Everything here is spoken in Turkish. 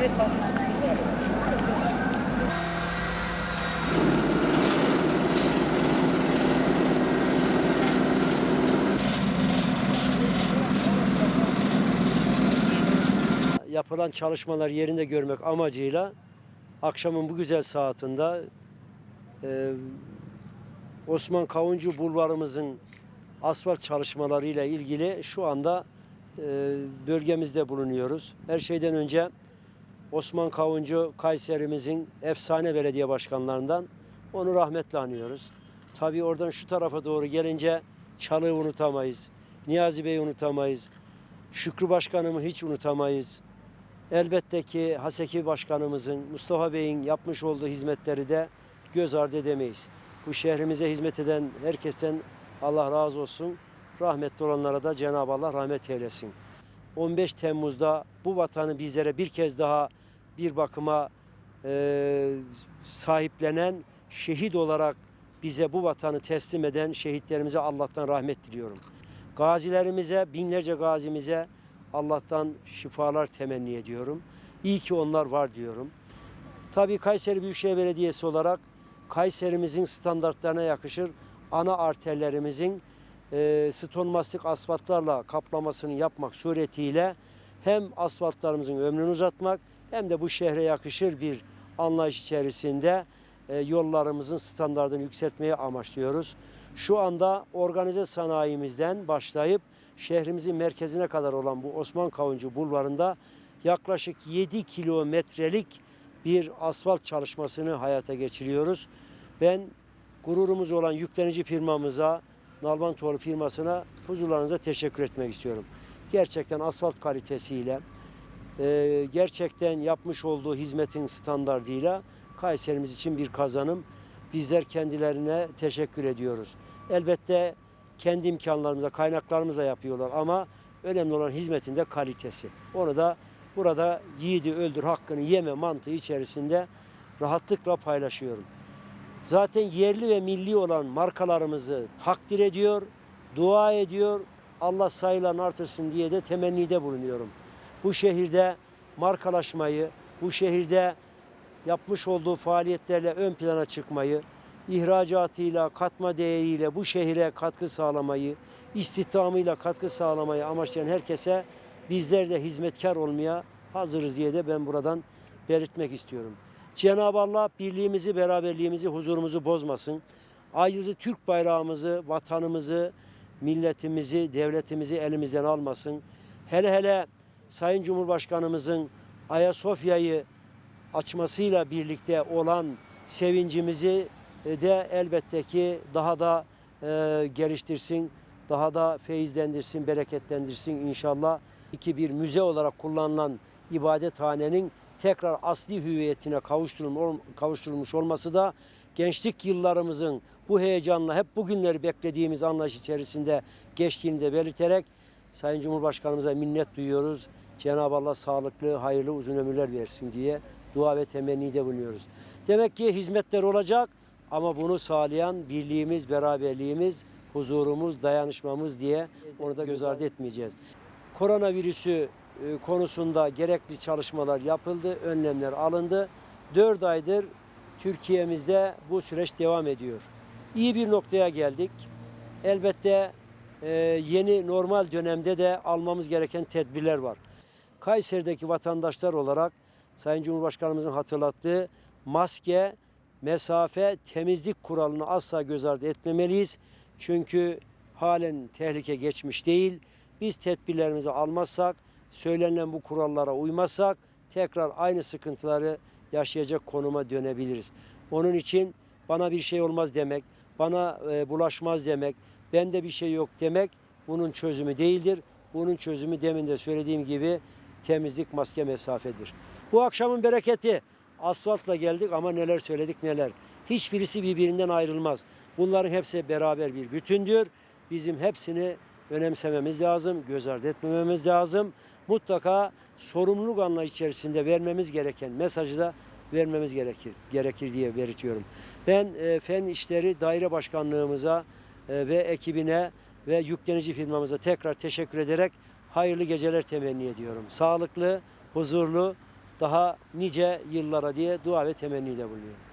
Mesafesi. yapılan çalışmalar yerinde görmek amacıyla akşamın bu güzel saatinde e, Osman Kavuncu bulvarımızın asfalt çalışmalarıyla ilgili şu anda e, bölgemizde bulunuyoruz. Her şeyden önce Osman Kavuncu Kayserimizin efsane belediye başkanlarından onu rahmetle anıyoruz. Tabii oradan şu tarafa doğru gelince Çalık'ı unutamayız. Niyazi Bey'i unutamayız. Şükrü Başkanımı hiç unutamayız. Elbette ki Haseki Başkanımızın, Mustafa Bey'in yapmış olduğu hizmetleri de göz ardı edemeyiz. Bu şehrimize hizmet eden herkesten Allah razı olsun. Rahmetli olanlara da Cenab-ı Allah rahmet eylesin. 15 Temmuz'da bu vatanı bizlere bir kez daha bir bakıma e, sahiplenen, şehit olarak bize bu vatanı teslim eden şehitlerimize Allah'tan rahmet diliyorum. Gazilerimize, binlerce gazimize Allah'tan şifalar temenni ediyorum. İyi ki onlar var diyorum. Tabii Kayseri Büyükşehir Belediyesi olarak Kayserimizin standartlarına yakışır ana arterlerimizin e, stonmastik asfaltlarla kaplamasını yapmak suretiyle hem asfaltlarımızın ömrünü uzatmak hem de bu şehre yakışır bir anlayış içerisinde e, yollarımızın standartını yükseltmeyi amaçlıyoruz. Şu anda organize sanayimizden başlayıp şehrimizin merkezine kadar olan bu Osman Kavuncu bulvarında yaklaşık 7 kilometrelik bir asfalt çalışmasını hayata geçiriyoruz. Ben gururumuz olan yüklenici firmamıza, Nalban Tuvalı firmasına huzurlarınıza teşekkür etmek istiyorum. Gerçekten asfalt kalitesiyle, e, gerçekten yapmış olduğu hizmetin standardıyla Kayserimiz için bir kazanım. Bizler kendilerine teşekkür ediyoruz. Elbette kendi imkanlarımıza, kaynaklarımıza yapıyorlar ama önemli olan hizmetin de kalitesi. Onu da burada yiğidi öldür hakkını yeme mantığı içerisinde rahatlıkla paylaşıyorum. Zaten yerli ve milli olan markalarımızı takdir ediyor, dua ediyor. Allah sayılarını artırsın diye de temennide bulunuyorum. Bu şehirde markalaşmayı, bu şehirde yapmış olduğu faaliyetlerle ön plana çıkmayı, ihracatıyla, katma değeriyle bu şehire katkı sağlamayı, istihdamıyla katkı sağlamayı amaçlayan herkese bizler de hizmetkar olmaya hazırız diye de ben buradan belirtmek istiyorum. Cenab-ı Allah birliğimizi, beraberliğimizi, huzurumuzu bozmasın. Ayrıca Türk bayrağımızı, vatanımızı, milletimizi, devletimizi elimizden almasın. Hele hele Sayın Cumhurbaşkanımızın Ayasofya'yı açmasıyla birlikte olan sevincimizi de elbette ki daha da e, geliştirsin, daha da feyizlendirsin, bereketlendirsin inşallah. İki bir müze olarak kullanılan ibadethanenin tekrar asli hüviyetine kavuşturulmuş, kavuşturulmuş olması da gençlik yıllarımızın bu heyecanla hep bugünleri beklediğimiz anlayış içerisinde geçtiğini de belirterek Sayın Cumhurbaşkanımıza minnet duyuyoruz. Cenab-ı Allah sağlıklı, hayırlı, uzun ömürler versin diye dua ve temennide bulunuyoruz. Demek ki hizmetler olacak ama bunu sağlayan birliğimiz, beraberliğimiz, huzurumuz, dayanışmamız diye onu da göz ardı etmeyeceğiz. Koronavirüsü e, konusunda gerekli çalışmalar yapıldı, önlemler alındı. 4 aydır Türkiye'mizde bu süreç devam ediyor. İyi bir noktaya geldik. Elbette yeni normal dönemde de almamız gereken tedbirler var. Kayseri'deki vatandaşlar olarak Sayın Cumhurbaşkanımızın hatırlattığı maske, mesafe, temizlik kuralını asla göz ardı etmemeliyiz. Çünkü halen tehlike geçmiş değil. Biz tedbirlerimizi almazsak, söylenen bu kurallara uymazsak tekrar aynı sıkıntıları yaşayacak konuma dönebiliriz. Onun için bana bir şey olmaz demek, bana e, bulaşmaz demek, bende bir şey yok demek bunun çözümü değildir. Bunun çözümü demin de söylediğim gibi temizlik, maske, mesafedir. Bu akşamın bereketi asfaltla geldik ama neler söyledik neler. Hiçbirisi birbirinden ayrılmaz. Bunların hepsi beraber bir bütündür. Bizim hepsini önemsememiz lazım, göz ardı etmememiz lazım. Mutlaka sorumluluk anlayış içerisinde vermemiz gereken mesajı da vermemiz gerekir, gerekir diye belirtiyorum. Ben e, Fen İşleri Daire Başkanlığımıza ve ekibine ve yüklenici firmamıza tekrar teşekkür ederek hayırlı geceler temenni ediyorum. Sağlıklı, huzurlu, daha nice yıllara diye dua ve temennide bulunuyorum.